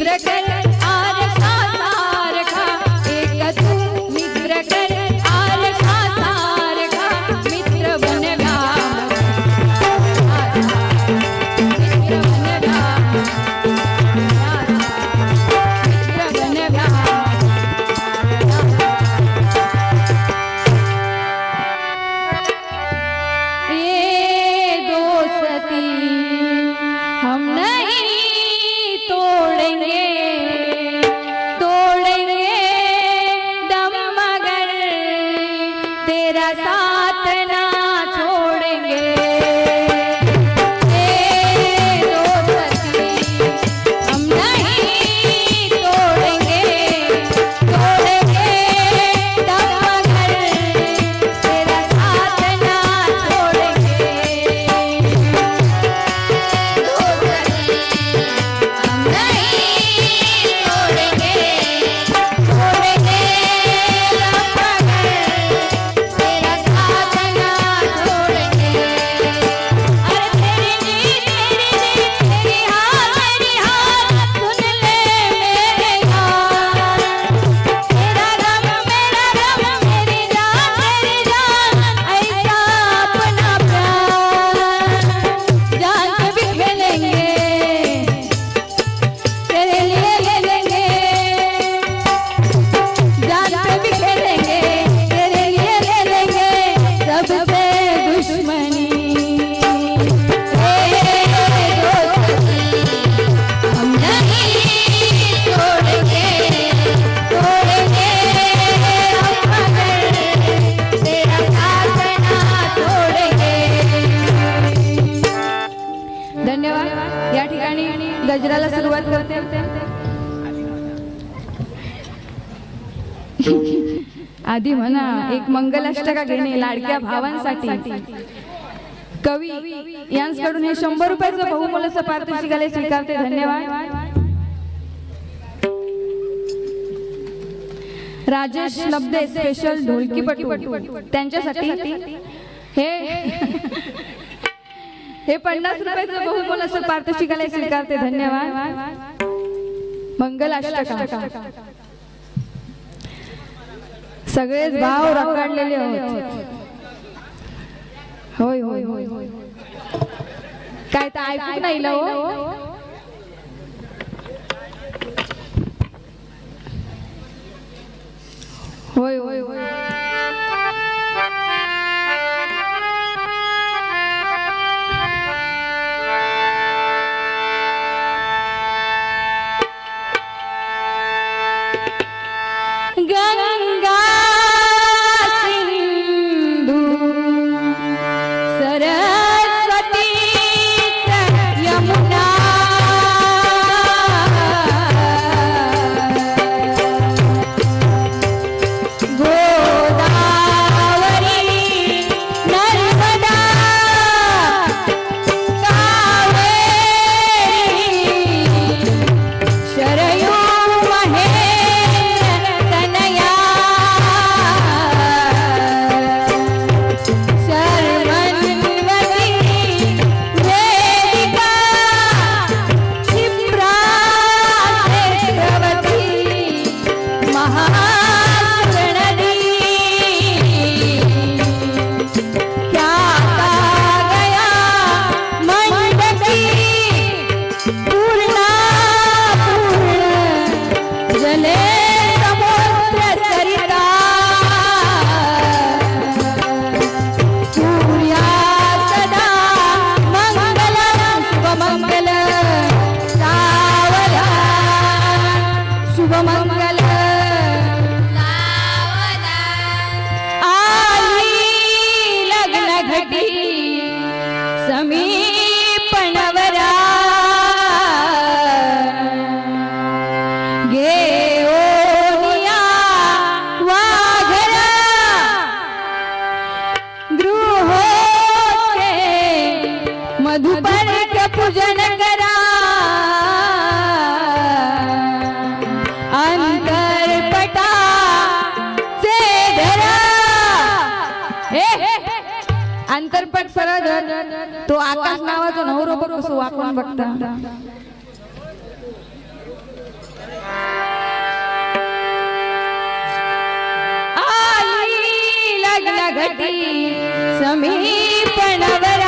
regret या ठिकाणी गजराला सुरुवात करते. आधी म्हणा एक मंगलाष्टका घेणे लाडक्या भावांसाठी. कवी यांकडून हे शंभर रुपयाचं बहुमोलाचं पारितोषिकाला स्वीकारते. धन्यवाद. राजेश लब्दे स्पेशल ढोलकी पटू त्यांच्यासाठी हे हे पन्नास रुपयाचं बहुमोल असं पारितोषिकाला स्वीकारते. धन्यवाद. मंगल सगळेच भाव रखडलेले होय होय होय होय. काय तर ऐकू नाही होय होय होय. Better. अंतरपट सरद तो आकाश नावाचा नवरो बघ कसं वाकून बघता? आई लागला घटी समीपणावर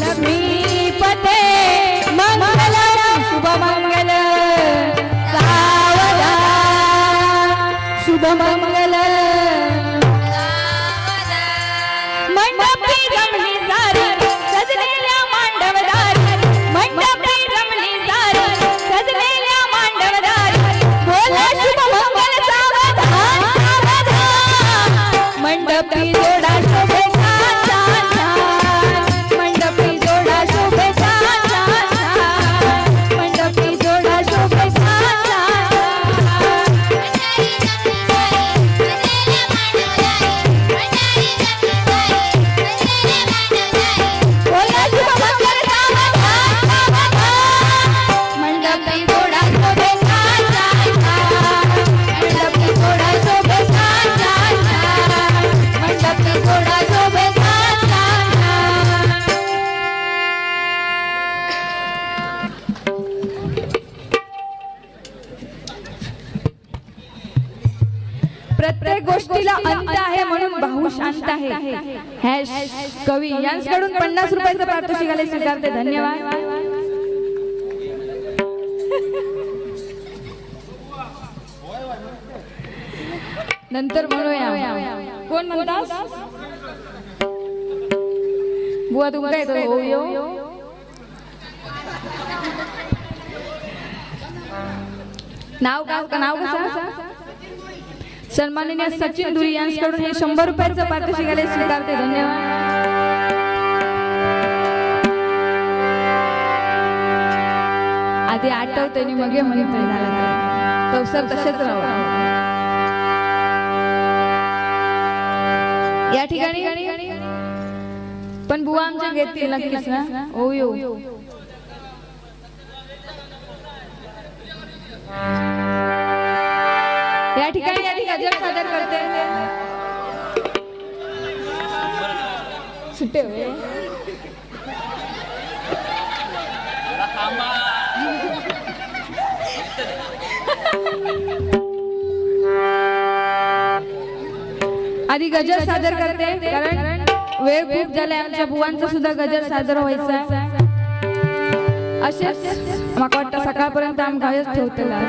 लक्ष्मीपते मंगल शुभ सावधा शुभ शांत आहे. हॅश कवी. यांच्याकडून पन्नास रुपयाचं पारितोषिक स्वीकारते. धन्यवाद. नंतर म्हणूया. कोण म्हणतात बुवा तू काय येतो हो यो. नाव का? नाव कसं? सन्माननीय सचिन दुरी यांच्याकडून हे शंभर रुपयाचं पारितोषिक आले स्वीकारते. धन्यवाद. आधी आठवते आणि मग हे झाला तो सर तसेच राहू या ठिकाणी पण बुवा आमच्या घेतील नक्कीच ना? ओ यो ठिकाणी सादर करते सुट्टे होय. आधी गजर सादर करते कारण वेळ खूप झालाय आमच्या बुवांचा सुद्धा गजर सादर व्हायचा आहे. असेच मला वाटतं सकाळपर्यंत आम गायच ठेवतेला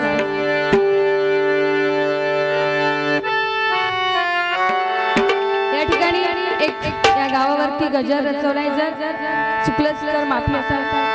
या गजर रचवलाय जर चुकलंच तर माफी असा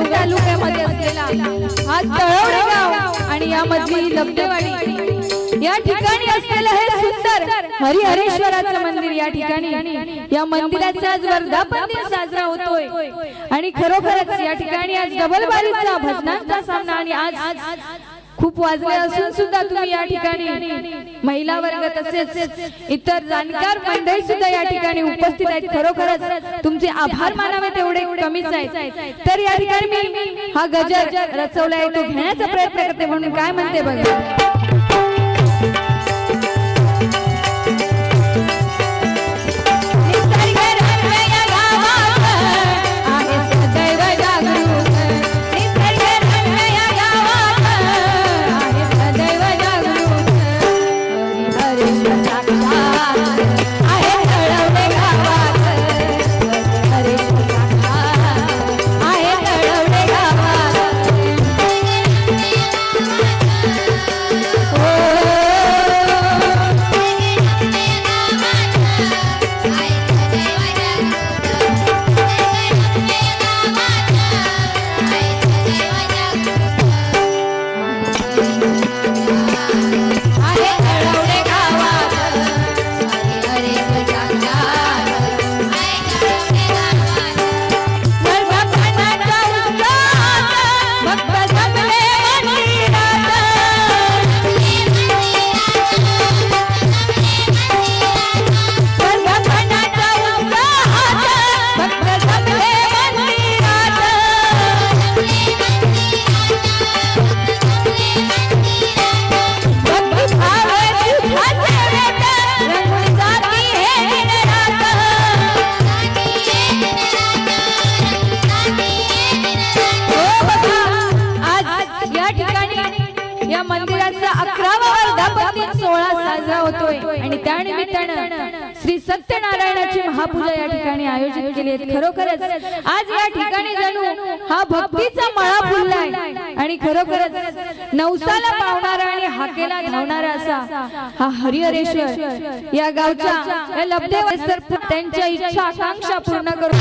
पाटण तालुक्यामध्ये असलेला हा तळवडे गाव आणि यामधली लग्नेवाडी या ठिकाणी असलेलं हे सुंदर हरिहरेश्वराचं मंदिर या ठिकाणी. या मंदिराचा आज वर्धापन दिन साजरा होतोय. आणि खरोखरच या ठिकाणी आज डबल बारीचा भजनांचा सामना आणि आज खूप वाजले असून सुद्धा तुम्ही या ठिकाणी. महिला वर्ग तसेच इतर जाणकार मंडळी सुद्धा या ठिकाणी उपस्थित आहेत. खरोखरच तुमचे आभार मानावे तेवढे कमीच आहेत. तर या ठिकाणी मी हा गजर रचवलाय तो घेण्याचा प्रयत्न करते म्हणून काय म्हणते बघा. महापूजा या ठिकाणी आयोजित केली आहे खरोखरच आज या ठिकाणी जणू हा भक्तीचा मळा फुललाय. आणि खरोखरच नवसाला पावणारा आणि हाकेला धावणारा असा हा हरिहरेश्वर या गावच्या या लब्धेवर त्यांच्या इच्छा आकांक्षा पूर्ण करून